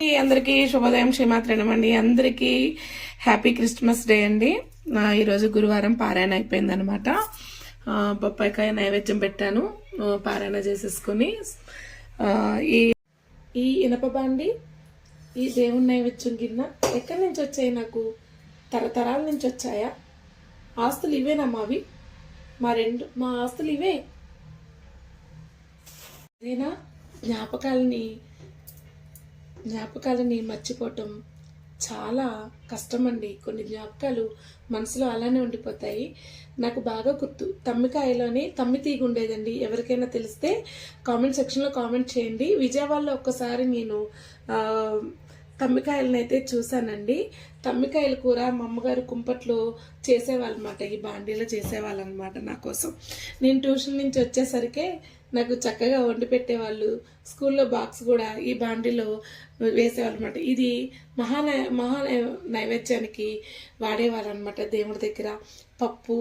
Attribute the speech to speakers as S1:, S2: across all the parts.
S1: అందరికీ శుభోదయం శ్రీమాత్రణం అండి అందరికీ హ్యాపీ క్రిస్మస్ డే అండి. ఈరోజు గురువారం పారాయణ అయిపోయింది అనమాట బొప్పాయికాయ నైవేద్యం పెట్టాను. పారాయణ చేసేసుకొని ఈ ఈ ఇనప బాండి ఈ దేవుని నైవేద్యం గిన్నె ఎక్కడి నుంచి వచ్చాయి నాకు? తరతరాల నుంచి వచ్చాయా? ఆస్తులు ఇవేనా మావి? మా రెండు మా ఆస్తులు ఇవే. ఇదేనా? జ్ఞాపకాలని జ్ఞాపకాలని మర్చిపోవటం చాలా కష్టం అండి కొన్ని జ్ఞాపకాలు మనసులో అలానే ఉండిపోతాయి. నాకు బాగా గుర్తు. తమ్మికాయలోనే తమ్మి తీగ ఉండేదండి. ఎవరికైనా తెలిస్తే కామెంట్ సెక్షన్లో కామెంట్ చేయండి. విజయవాడలో ఒక్కసారి నేను తమ్మికాయలను అయితే చూశానండి. తమ్మికాయల కూర మా అమ్మగారు కుంపట్లో చేసేవాళ్ళనమాట. ఈ బాండీలో చేసేవాళ్ళనమాట నా కోసం. నేను ట్యూషన్ నుంచి వచ్చేసరికే నాకు చక్కగా వండి పెట్టేవాళ్ళు. స్కూల్లో బాక్స్ కూడా ఈ బాండీలో వేసేవాళ్ళు అనమాట ఇది మహా మహా నైవేద్యానికి వాడేవాళ్ళు అనమాట దేవుడి దగ్గర పప్పు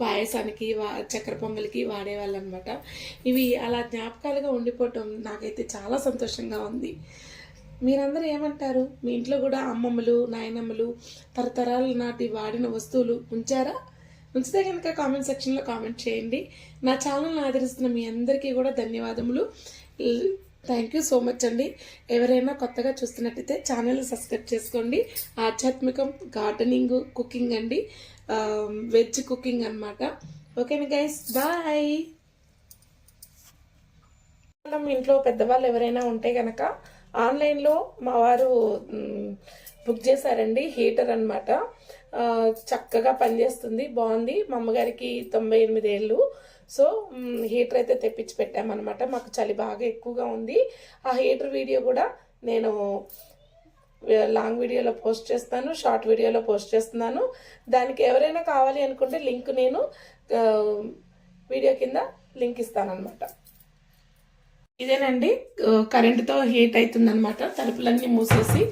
S1: పాయసానికి వా చక్కెర పొంగలికి వాడేవాళ్ళు అనమాట ఇవి అలా జ్ఞాపకాలుగా ఉండిపోవటం నాకైతే చాలా సంతోషంగా ఉంది. మీరందరూ ఏమంటారు? మీ ఇంట్లో కూడా అమ్మమ్మలు నాయనమ్మలు తరతరాల నాటి వాడిన వస్తువులు ఉంచారా? ఉంచితే కనుక కామెంట్ సెక్షన్లో కామెంట్ చేయండి. నా ఛానల్ని ఆదరిస్తున్న మీ అందరికీ కూడా ధన్యవాదములు. థ్యాంక్ యూ సో మచ్ అండి. ఎవరైనా కొత్తగా చూస్తున్నట్టయితే ఛానల్ని సబ్స్క్రైబ్ చేసుకోండి. ఆధ్యాత్మికం గార్డెనింగ్ కుకింగ్ అండి. వెజ్ కుకింగ్ అన్నమాట. ఓకేనా గైస్? బాయ్! మనం ఇంట్లో పెద్దవాళ్ళు ఎవరైనా ఉంటే కనుక ఆన్లైన్లో మా వారు బుక్ చేశారండి హీటర్ అనమాట చక్కగా పనిచేస్తుంది బాగుంది. మా అమ్మగారికి తొంభై ఎనిమిది ఏళ్ళు. సో హీటర్ అయితే తెప్పించి పెట్టామన్నమాట. మాకు చలి బాగా ఎక్కువగా ఉంది. ఆ హీటర్ వీడియో కూడా నేను లాంగ్ వీడియోలో పోస్ట్ చేస్తాను షార్ట్ వీడియోలో పోస్ట్ చేస్తున్నాను. దానికి ఎవరైనా కావాలి అనుకుంటే లింక్ నేను వీడియో కింద లింక్ ఇస్తానన్నమాట. ఇదేనండి కరెంటుతో హీట్ అవుతుందనమాట తలుపులన్నీ మూసేసి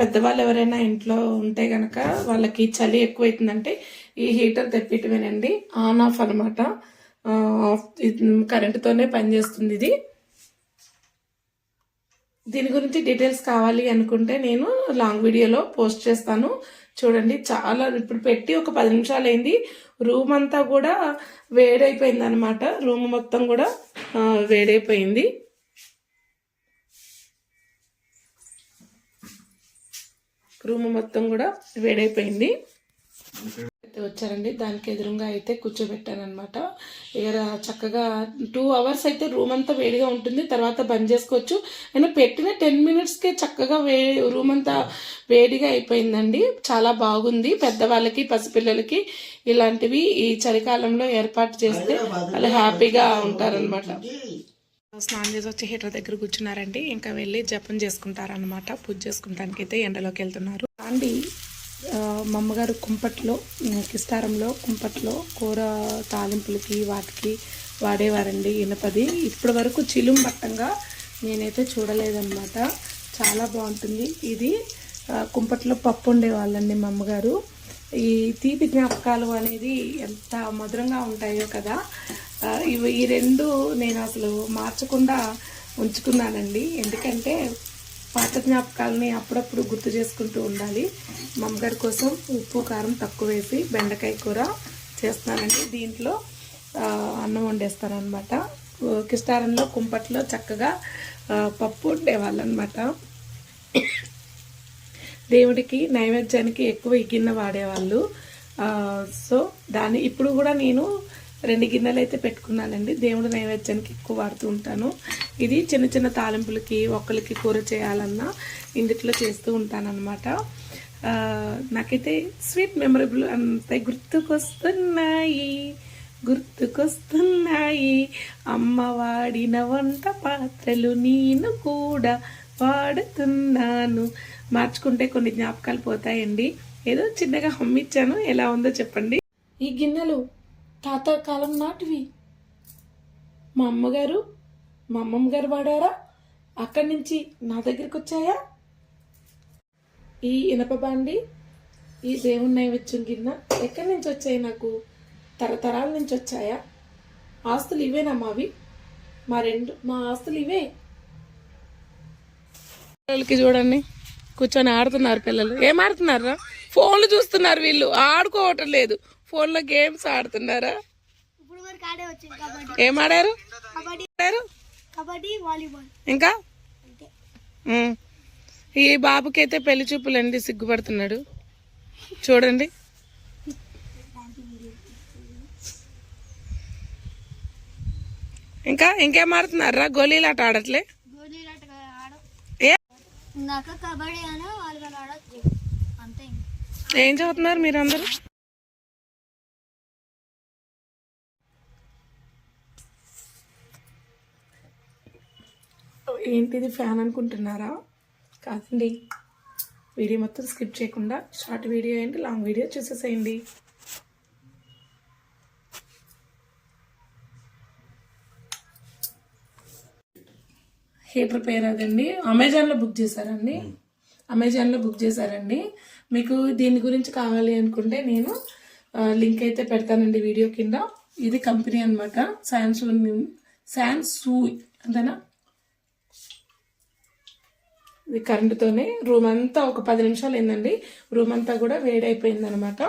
S1: పెద్దవాళ్ళు ఎవరైనా ఇంట్లో ఉంటే గనక వాళ్ళకి చలి ఎక్కువ అవుతుందంటే ఈ హీటర్ తెప్పిటమేనండి ఆన్ ఆఫ్ అనమాట కరెంటుతోనే పనిచేస్తుంది ఇది. దీని గురించి డీటెయిల్స్ కావాలి అనుకుంటే నేను లాంగ్ వీడియోలో పోస్ట్ చేస్తాను. చూడండి చాలా ఇప్పుడు పెట్టి ఒక పది నిమిషాలు అయింది రూమ్ అంతా కూడా వేడైపోయింది అనమాట రూమ్ మొత్తం కూడా వేడైపోయింది. రూమ్ మొత్తం కూడా వేడైపోయింది. అయితే వచ్చారండి. దానికి ఎదురుగా అయితే కూర్చోబెట్టాను అనమాట ఇక చక్కగా టూ అవర్స్ అయితే రూమ్ అంతా వేడిగా ఉంటుంది. తర్వాత బంద్ చేసుకోవచ్చు. అయినా పెట్టిన టెన్ మినిట్స్కే చక్కగా వే రూమ్ అంతా వేడిగా అయిపోయిందండి. చాలా బాగుంది. పెద్దవాళ్ళకి పసిపిల్లలకి ఇలాంటివి ఈ చలికాలంలో ఏర్పాటు చేస్తే వాళ్ళు హ్యాపీగా ఉంటారనమాట స్నానం చేసి వచ్చి హీటర్ దగ్గర కూర్చున్నారండి. ఇంకా వెళ్ళి జపం చేసుకుంటారనమాట పూజ చేసుకుంటానికి అయితే ఎండలోకి వెళ్తున్నారు. అండి మా అమ్మగారు కుంపట్లో కిస్తారంలో కుంపట్లో కూర తాలింపులకి వాటికి వాడేవారండి ఇనపది. ఇప్పటి వరకు చిలుం పట్టంగా నేనైతే చూడలేదన్నమాట. చాలా బాగుంటుంది. ఇది కుంపట్లో పప్పు ఉండేవాళ్ళండి మా అమ్మగారు ఈ తీపి జ్ఞాపకాలు అనేది ఎంత మధురంగా ఉంటాయో కదా. ఇవి ఈ రెండు నేను అసలు మార్చకుండా ఉంచుకున్నానండి. ఎందుకంటే పాత జ్ఞాపకాలని అప్పుడప్పుడు గుర్తు చేసుకుంటూ ఉండాలి. మమ్మగారి కోసం ఉప్పు కారం తక్కువ వేసి బెండకాయ కూర చేస్తున్నానండి. దీంట్లో అన్నం వండేస్తాను అనమాట కిస్టారంలో కుంపట్లో చక్కగా పప్పు ఉండేవాళ్ళు అనమాట దేవుడికి నైవేద్యానికి ఎక్కువ ఈ గిన్నె వాడేవాళ్ళు. సో దాన్ని ఇప్పుడు కూడా నేను రెండు గిన్నెలు అయితే పెట్టుకున్నానండి. దేవుడి నైవేద్యానికి ఎక్కువ వాడుతూ ఉంటాను. ఇది చిన్న చిన్న తాలింపులకి ఒక్కరికి కూర చేయాలన్నా ఇందుట్లో చేస్తూ ఉంటానన్నమాట. నాకైతే స్వీట్ మెమరబుల్ అంతే గుర్తుకొస్తున్నాయి. గుర్తుకొస్తున్నాయి. అమ్మ వాడిన వంట పాత్రలు నేను కూడా వాడుతున్నాను. మార్చుకుంటే కొన్ని జ్ఞాపకాలు పోతాయండి. ఏదో చిన్నగా హమ్మిచ్చాను. ఎలా ఉందో చెప్పండి. ఈ గిన్నెలు తాత కాలం నాటివి. మా అమ్మగారు మా అమ్మమ్మ గారు వాడారా? అక్కడి నుంచి నా దగ్గరికి వచ్చాయా? ఈ ఇనప బాండి ఈ దేవుని నైవేద్యం గిన్నె ఎక్కడి నుంచి వచ్చాయి నాకు? తరతరాల నుంచి వచ్చాయా? ఆస్తులు ఇవేనా మావి? మా రెండు మా ఆస్తులు ఇవే. పిల్లలకి చూడండి కూర్చొని ఆడుతున్నారు పిల్లలు. ఏం ఆడుతున్నారా ఫోన్లు చూస్తున్నారు వీళ్ళు. ఆడుకోవటం లేదు. ఫోన్లో గేమ్స్ ఆడుతున్నారా? ఏం ఆడారు? ఇంకా. ఈ బాబుకి అయితే పెళ్ళి చూపులండి సిగ్గుపడుతున్నాడు. చూడండి. ఇంకా? ఇంకేం ఆడుతున్నారా? గోళీలాట ఆడట్లే? ఏం చదువుతున్నారు మీరందరూ? ఏంటిది ఫ్యాన్ అనుకుంటున్నారా? కాదండి. వీడియో మొత్తం స్కిప్ చేయకుండా షార్ట్ వీడియో ఏంటి లాంగ్ వీడియో చూసేసేయండి. హీటర్ పేరు అదండి. అమెజాన్లో బుక్ చేశారండి. అమెజాన్లో బుక్ చేశారండి. మీకు దీని గురించి కావాలి అనుకుంటే నేను లింక్ అయితే పెడతానండి వీడియో కింద. ఇది కంపెనీ అనమాట శాన్సూ శాన్సూ అంతేనా? ఇది కరెంటుతోనే రూమ్ అంతా ఒక పది నిమిషాలు ఏందండి రూమ్ అంతా కూడా వేడైపోయింది అనమాట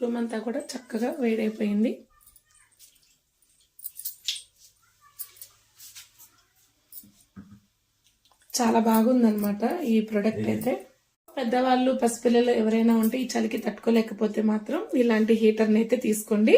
S1: రూమ్ అంతా కూడా చక్కగా వేడైపోయింది. చాలా బాగుందన్నమాట ఈ ప్రోడక్ట్ అయితే. పెద్దవాళ్ళు పసిపిల్లలు ఎవరైనా ఉంటే ఈ చలికి తట్టుకోలేకపోతే మాత్రం ఇలాంటి హీటర్ని అయితే తీసుకోండి.